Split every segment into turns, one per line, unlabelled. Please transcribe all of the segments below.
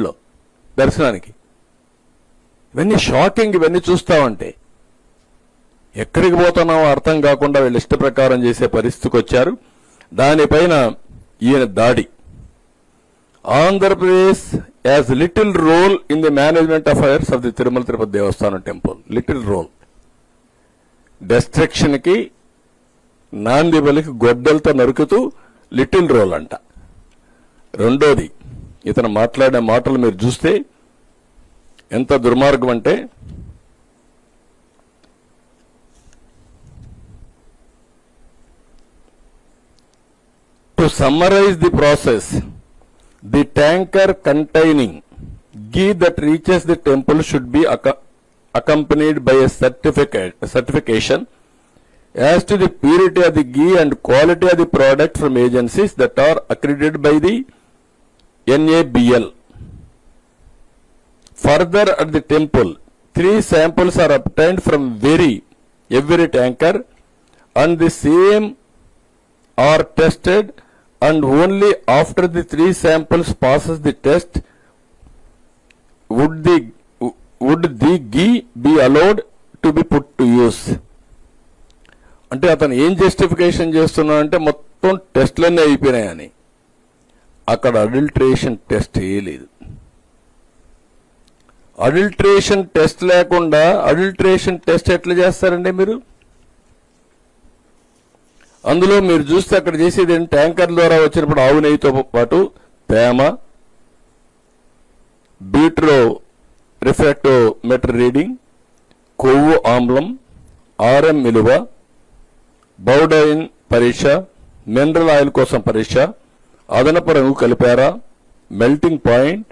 లో దర్శనానికి. ఇవన్నీ షాకింగ్ ఇవన్నీ చూస్తామంటే ఎక్కడికి పోతున్నామో అర్థం కాకుండా వీళ్ళు ఇష్ట ప్రకారం చేసే పరిస్థితికి వచ్చారు. దానిపైన ఈయన దాడి. Andhra Pradesh has little role in the management affairs of the Tirumala Tirupati Devasthanam temple. Little role. డెస్ట్రక్షన్కి నాంది బలికి గొడ్డలతో నరుకుతూ లిటిల్ రోల్ అంట. రెండోది ఇతను మాట్లాడే మాటలు మీరు చూస్తే ఎంత దుర్మార్గం అంటే to summarize the process the tanker containing ghee that reaches the temple should be acco- accompanied by a certificate certification as to the purity of the ghee and quality of the product from agencies that are accredited by the NABL. Further, at the temple, three samples are obtained from very every tanker, and the same are tested, and only after the three samples passes the test would the would the ghee be allowed to be put to use. అంటే అతను ఏం justification చేస్తున్నాడంటే మొత్తం టెస్ట్లన్నీ అయిపోయినాయని అక్కడ adulteration test చేయలేదు. Adulteration test లేకుండా అడల్ట్రేషన్ టెస్ట్ ఎట్లా చేస్తారండి మీరు? అందులో మీరు చూస్తే అక్కడ చేసేది ట్యాంకర్ ద్వారా వచ్చినప్పుడు ఆవు నెయ్యితో పాటు తేమ బీట్రో రిఫ్రాక్టోమీటర్ రీడింగ్ కొవ్వు ఆమ్లం ఆర్ఎం విలువ బౌడైన్ పరీక్ష మినరల్ ఆయిల్ కోసం పరీక్ష అదనపు రంగు కలిపారా? Melting point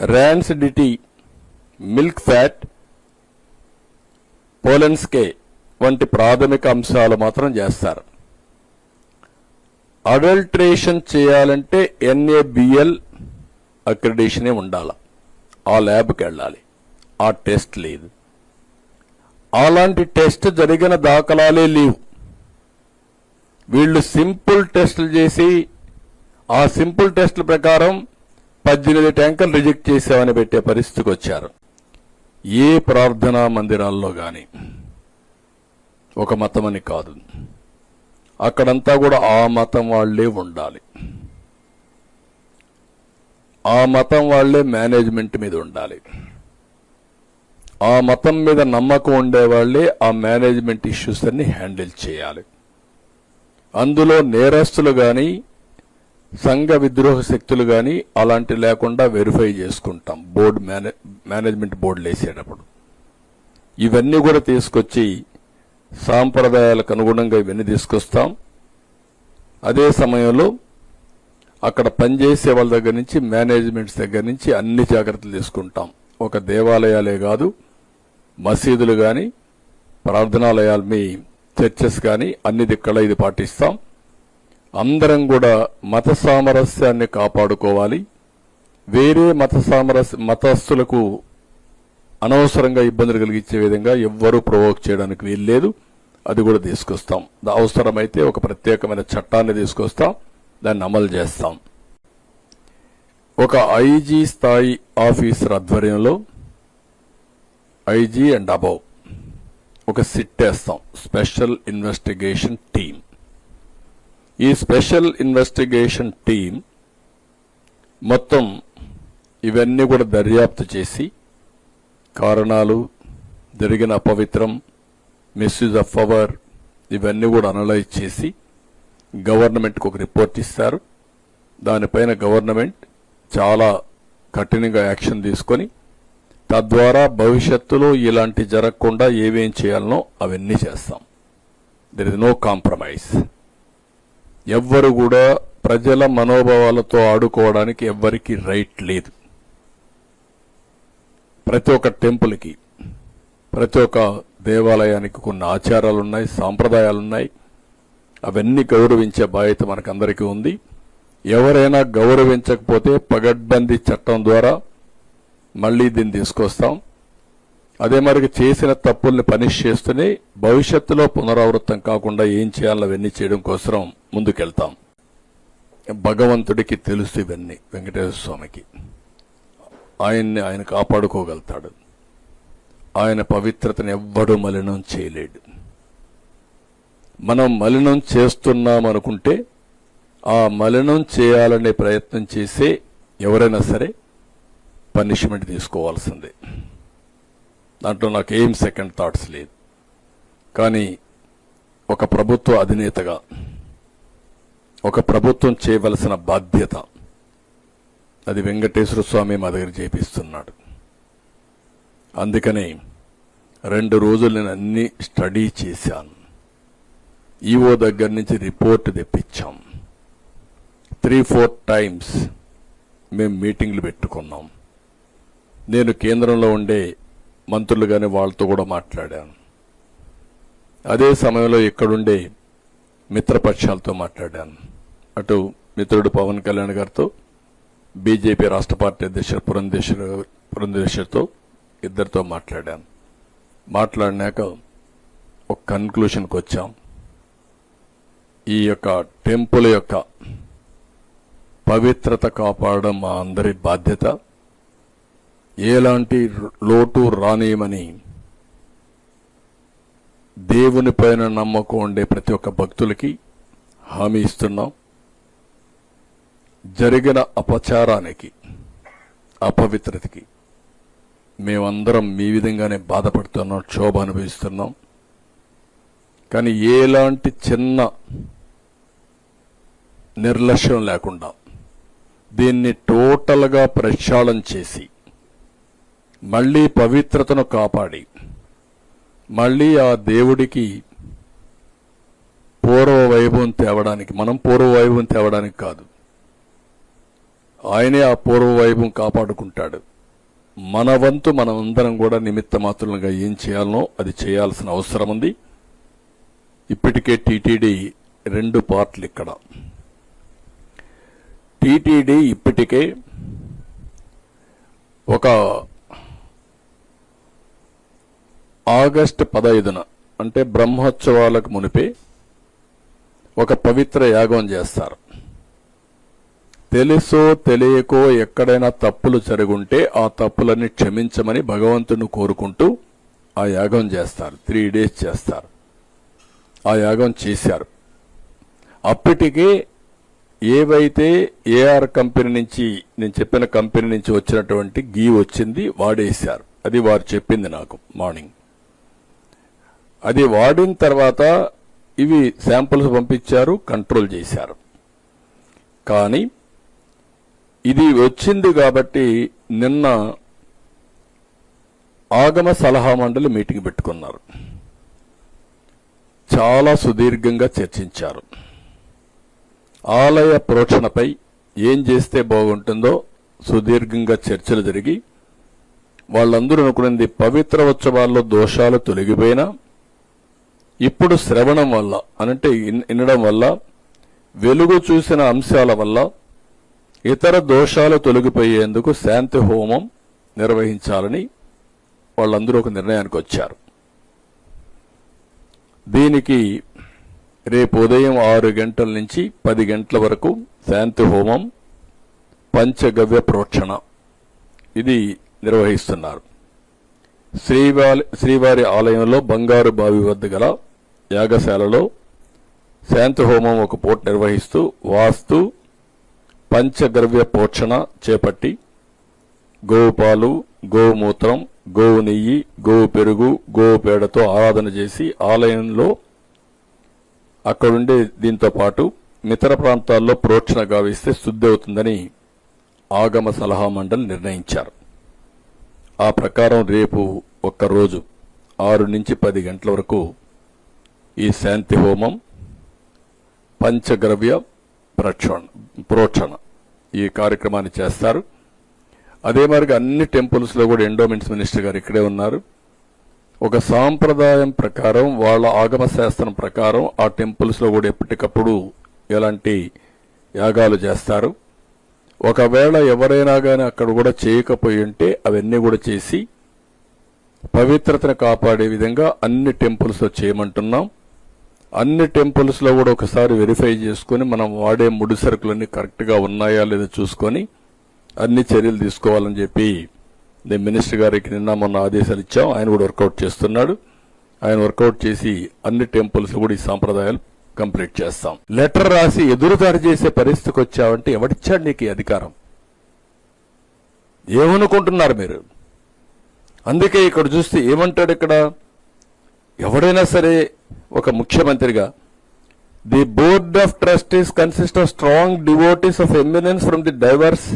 rancidity milk fat Polenske వంటి ప్రాథమిక అంశాలు మాత్రం చేస్తారు. అడల్ట్రేషన్ చేయాలంటే ఎన్ఏబిఎల్ అక్రిడేషనే ఉండాలి. ఆ ల్యాబ్కి వెళ్ళాలి. ఆ టెస్ట్ లేదు. అలాంటి టెస్ట్ జరిగిన దాఖలాలే లేవు. వీళ్ళు సింపుల్ టెస్టులు చేసి ఆ సింపుల్ టెస్టుల ప్రకారం పద్దెనిమిది ట్యాంకులు రిజెక్ట్ చేశామని పెట్టే పరిస్థితికి వచ్చారు. ఏ ప్రార్థనా మందిరాల్లో కానీ ఒక మతమని కాదు. అక్కడంతా కూడా ఆ మతం వాళ్ళే ఉండాలి. ఆ మతం వాళ్ళే మేనేజ్మెంట్ మీద ఉండాలి. ఆ మతం మీద నమ్మకం ఉండేవాళ్ళే ఆ మేనేజ్మెంట్ ఇష్యూస్ అన్ని హ్యాండిల్ చేయాలి. అందులో నేరస్తులు కానీ సంఘ విద్రోహ శక్తులు కానీ అలాంటి లేకుండా వెరిఫై చేసుకుంటాం. బోర్డు మేనే మేనేజ్మెంట్ బోర్డులు వేసేటప్పుడు ఇవన్నీ కూడా తీసుకొచ్చి సాంప్రదాయాలకు అనుగుణంగా ఇవన్నీ తీసుకొస్తాం. అదే సమయంలో అక్కడ పనిచేసే వాళ్ళ దగ్గర నుంచి మేనేజ్మెంట్స్ దగ్గర నుంచి అన్ని జాగ్రత్తలు తీసుకుంటాం. ఒక దేవాలయాలే కాదు మసీదులు కానీ ప్రార్థనాలయాలు మీ చర్చెస్ కానీ అన్ని దిక్కల ఇది పాటిస్తాం. అందరం కూడా మత సామరస్యాన్ని కాపాడుకోవాలి. వేరే మత సామరస్య మతస్థులకు అనవసరంగా ఇబ్బందులు కలిగించే విధంగా ఎవ్వరూ ప్రొవోక్ చేయడానికి వీల్లేదు అది కూడా తీసుకొస్తాం. దా- అవసరమైతే ఒక ప్రత్యేకమైన చట్టాన్ని తీసుకొస్తాం. దాన్ని అమలు చేస్తాం. ఒక ఐజీ స్థాయి ఆఫీసర్ ఆధ్వర్యంలో ఐజీ అండ్ అబౌవ్ ఒక సిట్ వేస్తాం స్పెషల్ ఇన్వెస్టిగేషన్ టీం ఈ స్పెషల్ ఇన్వెస్టిగేషన్ టీం మొత్తం ఇవన్నీ కూడా దర్యాప్తు చేసి కారణాలు జరిగిన అపవిత్రం మిస్యూజ్ ఆఫ్ పవర్ ఇవన్నీ కూడా అనలైజ్ చేసి గవర్నమెంట్కి ఒక రిపోర్ట్ ఇస్తారు. దానిపైన గవర్నమెంట్ చాలా కఠినంగా యాక్షన్ తీసుకొని తద్వారా భవిష్యత్తులో ఇలాంటి జరగకుండా ఏమేం చేయాలనో అవన్నీ చేస్తాం. దర్ ఇస్ నో కాంప్రమైజ్ ఎవ్వరు కూడా ప్రజల మనోభావాలతో ఆడుకోవడానికి ఎవ్వరికి రైట్ లేదు. ప్రతి ఒక్క టెంపుల్కి ప్రతి ఒక్క దేవాలయానికి కొన్ని ఆచారాలు ఉన్నాయి సాంప్రదాయాలు ఉన్నాయి అవన్నీ గౌరవించే బాధ్యత మనకందరికీ ఉంది. ఎవరైనా గౌరవించకపోతే పగడ్బందీ చట్టం ద్వారా మళ్ళీ దీన్ని తీసుకొస్తాం. అదే మరికి చేసిన తప్పుల్ని పనిష్ చేస్తూనే భవిష్యత్తులో పునరావృతం కాకుండా ఏం చేయాలో అవన్నీ చేయడం కోసం ముందుకెళ్తాం. భగవంతుడికి తెలుసు ఇవన్నీ వెంకటేశ్వర స్వామికి. ఆయన్ని ఆయన కాపాడుకోగలుగుతాడు ఆయన పవిత్రతను ఎవ్వడూ మలినం చేయలేడు. మనం మలినం చేస్తున్నాం అనుకుంటే ఆ మలినం చేయాలనే ప్రయత్నం చేసే ఎవరైనా సరే పనిష్మెంట్ తీసుకోవాల్సిందే. దాంట్లో నాకు ఏం సెకండ్ థాట్స్ లేదు. కానీ ఒక ప్రభుత్వ అధినేతగా ఒక ప్రభుత్వం చేయవలసిన బాధ్యత అది వెంకటేశ్వర స్వామి మా దగ్గర చేపిస్తున్నాడు. అందుకనే రెండు రోజులు నేను అన్ని స్టడీ చేశాను. ఈఓ దగ్గర నుంచి రిపోర్ట్ తెప్పించాం. త్రీ ఫోర్ టైమ్స్ మేము మీటింగ్లు పెట్టుకున్నాం. నేను కేంద్రంలో ఉండే మంత్రులు కానీ వాళ్ళతో కూడా మాట్లాడాను. అదే సమయంలో ఇక్కడుండే మిత్రపక్షాలతో మాట్లాడాను. అటు మిత్రుడు పవన్ కళ్యాణ్ గారితో బీజేపీ రాష్ట్ర పార్టీ అధ్యక్షుడు పురంధేశ్వర పురంధేశ్వరితో ఇద్దరితో మాట్లాడాను. మాట్లాడినాక ఒక కన్క్లూషన్కి వచ్చాం. ఈ యొక్క టెంపుల్ యొక్క పవిత్రత కాపాడడం మా అందరి బాధ్యత. ఎలాంటి లోటు రానేమని దేవుని పైన నమ్మకం ఉండే ప్రతి ఒక్క భక్తులకి హామీ ఇస్తున్నాం. జరిగిన అపచారానికి అపవిత్రతకి మేమందరం మీ విధంగానే బాధపడుతున్నాం క్షోభ అనుభవిస్తున్నాం. కానీ ఎలాంటి చిన్న నిర్లక్ష్యం లేకుండా దీన్ని టోటల్గా ప్రక్షాళన చేసి మళ్ళీ పవిత్రతను కాపాడి మళ్ళీ ఆ దేవుడికి పూర్వ వైభవం తేవడానికి మనం పూర్వ వైభవం తేవడానికి కాదు. ఆయనే ఆ పూర్వ వైభవం కాపాడుకుంటాడు. మన వంతు మనమందరం కూడా నిమిత్త మాత్రులుగా ఏం చేయాలనో అది చేయాల్సిన అవసరం ఉంది ఇప్పటికే టీటీడీ రెండు పార్ట్లు ఇక్కడ. టీటీడీ ఇప్పటికే ఒక ఆగస్టు పదైదున అంటే బ్రహ్మోత్సవాలకు మునిపే ఒక పవిత్ర యాగం చేస్తారు. తెలుసో తెలియకో ఎక్కడైనా తప్పులు జరుగుంటే ఆ తప్పులన్నీ క్షమించమని భగవంతుని కోరుకుంటూ ఆ యాగం చేస్తారు. త్రీ డేస్ చేస్తారు. ఆ యాగం చేశారు. అప్పటికే ఏవైతే ఏఆర్ కంపెనీ నుంచి నేను చెప్పిన కంపెనీ నుంచి వచ్చినటువంటి గీ వచ్చింది వాడేశారు. అది వారు చెప్పింది నాకు మార్నింగ్. అది వాడిన తర్వాత ఇవి శాంపుల్స్ పంపించారు కంట్రోల్ చేశారు. కానీ ఇది వచ్చింది కాబట్టి నిన్న ఆగమ సలహా మండలి మీటింగ్ పెట్టుకున్నారు. చాలా సుదీర్ఘంగా చర్చించారు. ఆలయ ప్రోక్షణపై ఏం చేస్తే బాగుంటుందో సుదీర్ఘంగా చర్చలు జరిగి వాళ్ళందరూ అనుకున్నది పవిత్ర ఉత్సవాల్లో దోషాలు తొలగిపోయినా ఇప్పుడు శ్రవణం వల్ల అనంటే వినడం వల్ల వెలుగు చూసిన అంశాల వల్ల ఇతర దోషాలు తొలగిపోయేందుకు శాంతి హోమం నిర్వహించాలని వాళ్ళందరూ ఒక నిర్ణయానికి వచ్చారు. దీనికి రేపు ఉదయం ఆరు గంటల నుంచి పది గంటల వరకు శాంతి హోమం పంచగవ్య ప్రోక్షణ. ఇది నిర్వహిస్తున్నారు. శ్రీవారి శ్రీవారి ఆలయంలో బంగారు బావి వద్ద గల యాగశాలలో శాంతి హోమం ఒక పూట నిర్వహిస్తూ వాస్తు పంచగవ్య పోషణ చేపట్టి గోపాలు గోమూత్రం గోవు నెయ్యి గోవు పెరుగు గోవు పేడతో ఆరాధన చేసి ఆలయంలో అక్కడుండే దీంతో పాటు ఇతర ప్రాంతాల్లో ప్రోక్షణ గావిస్తే శుద్ధి అవుతుందని ఆగమ సలహా మండలి నిర్ణయించారు. ఆ ప్రకారం రేపు ఒక్కరోజు ఆరు నుంచి పది గంటల వరకు ఈ శాంతి హోమం పంచగ్రవ్య ప్రక్షణ ప్రోక్షణ ఈ కార్యక్రమాన్ని చేస్తారు. అదే మరిగా అన్ని టెంపుల్స్లో కూడా ఎండోమెంట్స్ మినిస్టర్ గారు ఇక్కడే ఉన్నారు. ఒక సాంప్రదాయం ప్రకారం వాళ్ళ ఆగమ శాస్త్రం ప్రకారం ఆ టెంపుల్స్లో కూడా ఎప్పటికప్పుడు ఎలాంటి యాగాలు చేస్తారు. ఒకవేళ ఎవరైనా కానీ అక్కడ కూడా చేయకపోయి ఉంటే అవన్నీ కూడా చేసి పవిత్రతను కాపాడే విధంగా అన్ని టెంపుల్స్లో చేయమంటున్నాం. అన్ని టెంపుల్స్లో కూడా ఒకసారి వెరిఫై చేసుకుని మనం వాడే ముడి సరుకులన్నీ కరెక్ట్గా ఉన్నాయా లేదా చూసుకొని అన్ని చర్యలు తీసుకోవాలని చెప్పి నేను మినిస్టర్ గారికి నిన్న మొన్న ఆదేశాలు ఇచ్చాం. ఆయన కూడా వర్కౌట్ చేస్తున్నాడు. ఆయన వర్కౌట్ చేసి అన్ని టెంపుల్స్ కూడా ఈ సాంప్రదాయాలు కంప్లీట్ చేస్తాం. లెటర్ రాసి ఎదురుదారి చేసే పరిస్థితికి వచ్చావంటే ఎవడిచ్చాడు నీకు ఈ అధికారం? ఏమనుకుంటున్నారు మీరు? అందుకే ఇక్కడ చూస్తే ఏమంటాడు ఇక్కడ? ఎవడైనా సరే ఒక ముఖ్యమంత్రిగా the board of trustees consist of strong devotees of eminence from the diverse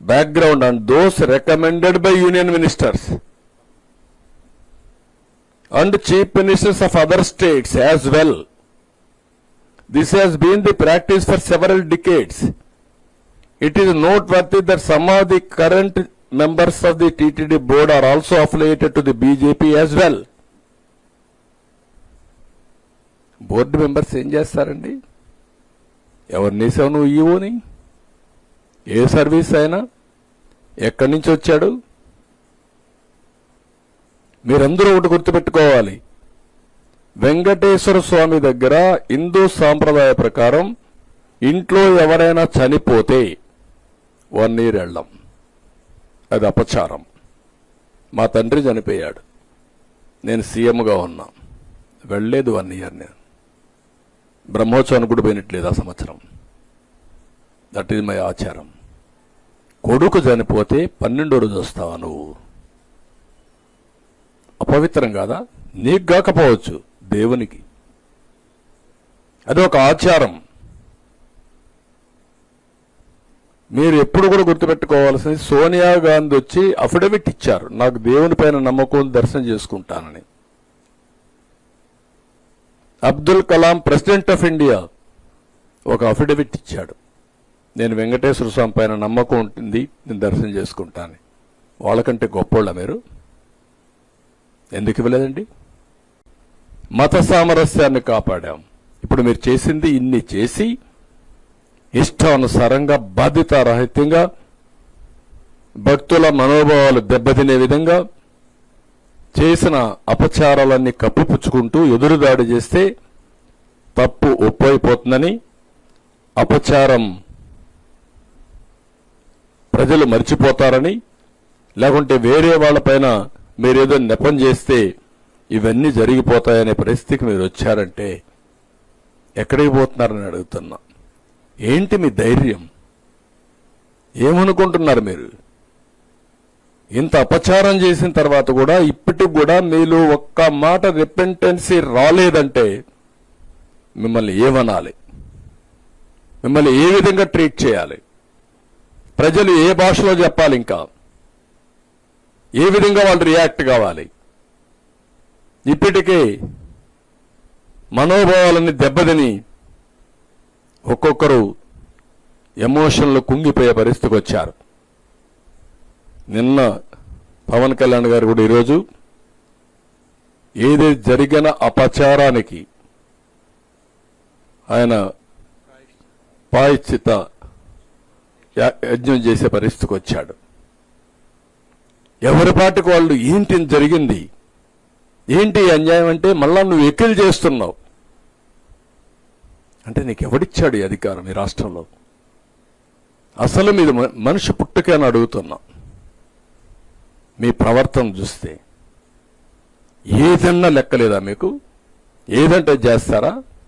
background and those recommended by union ministers and chief ministers of other states as well. This has been the practice for several decades. It is noteworthy that some of the current members of the TTD board are also affiliated to the BJP as well. Board members ఏం చేస్తారండి? ఎవరిని వేసావు నువ్వు ఈవోని? ఏ service అయినా ఎక్కడి నుంచి వచ్చాడు? మీరందరూ ఒకటి గుర్తుపెట్టుకోవాలి. వెంకటేశ్వర స్వామి దగ్గర హిందూ సాంప్రదాయ ప్రకారం ఇంట్లో ఎవరైనా చనిపోతే వన్ ఇయర్ వెళ్ళం అది అపచారం. మా తండ్రి చనిపోయాడు. నేను సీఎంగా ఉన్నా. వెళ్ళలేదు వన్ ఇయర్ నేను. బ్రహ్మోత్సవానికి కూడా పోయినట్లేదు ఆ సంవత్సరం. దట్ ఈజ్ మై ఆచారం. కొడుకు చనిపోతే పన్నెండో రోజు వస్తావా నువ్వు? అపవిత్రం కాదా? నీకు కాకపోవచ్చు దేవునికి. అది ఒక ఆచారం. మీరు ఎప్పుడు కూడా గుర్తుపెట్టుకోవాల్సింది సోనియా గాంధీ వచ్చి అఫిడవిట్ ఇచ్చారు. నాకు దేవుని పైన నమ్మకం దర్శనం చేసుకుంటానని. Abdul Kalam president of India ఒక అఫిడవిట్ ఇచ్చాడు. నేను వెంకటేశ్వర స్వామి పైన నమ్మకం ఉంటుంది నేను దర్శనం చేసుకుంటాను. వాళ్ళకంటే గొప్పోళ్ళ మీరు. ఎందుకు ఇవ్వలేదండి? మత సామరస్యాన్ని కాపాడాం. ఇప్పుడు మీరు చేసింది ఇన్ని చేసి ఇష్టానుసారంగా బాధ్యతారహిత్యంగా భక్తుల మనోభావాలు దెబ్బతినే విధంగా చేసిన అపచారాలన్నీ కప్పిపుచ్చుకుంటూ ఎదురుదాడి చేస్తే తప్పు ఒప్పైపోతుందని అపచారం ప్రజలు మర్చిపోతారని లేకుంటే వేరే వాళ్ళపైన మీరేదో నెపం చేస్తే ఇవన్నీ జరిగిపోతాయనే పరిస్థితికి మీరు వచ్చారంటే ఎక్కడికి పోతున్నారని అడుగుతున్నా. ఏంటి మీ ధైర్యం? ఏమనుకుంటున్నారు మీరు? ఇంత అపచారం చేసిన తర్వాత కూడా ఇప్పటికి కూడా మీలో ఒక్క మాట రిపెంటెన్సీ రాలేదంటే మిమ్మల్ని ఏమనాలి? మిమ్మల్ని ఏ విధంగా ట్రీట్ చేయాలి? ప్రజలు ఏ భాషలో చెప్పాలి ఇంకా? ఏ విధంగా వాళ్ళు రియాక్ట్ కావాలి? ఇప్పటికే మనోభావాలన్నీ దెబ్బతిని ఒక్కొక్కరు ఎమోషన్లు కుంగిపోయే పరిస్థితికి వచ్చారు. నిన్న పవన్ కళ్యాణ్ గారు కూడా ఈరోజు ఏది జరిగిన అపచారానికి ఆయన పాయిచిత యజ్ఞం చేసే పరిస్థితికి వచ్చాడు. ఎవరి పాటికి వాళ్ళు ఏంటి జరిగింది? ఏంటి అన్యాయం అంటే మళ్ళా నువ్వు ఎక్కిలు చేస్తున్నావు. అంటే నీకు ఎవడిచ్చాడు ఈ అధికారం ఈ రాష్ట్రంలో? అసలు మీద మనిషి పుట్టుకే అని అడుగుతున్నా. మీ ప్రవర్తన చూస్తే ఏదన్నా లెక్కలేదా మీకు? ఏదంటే చేస్తారా?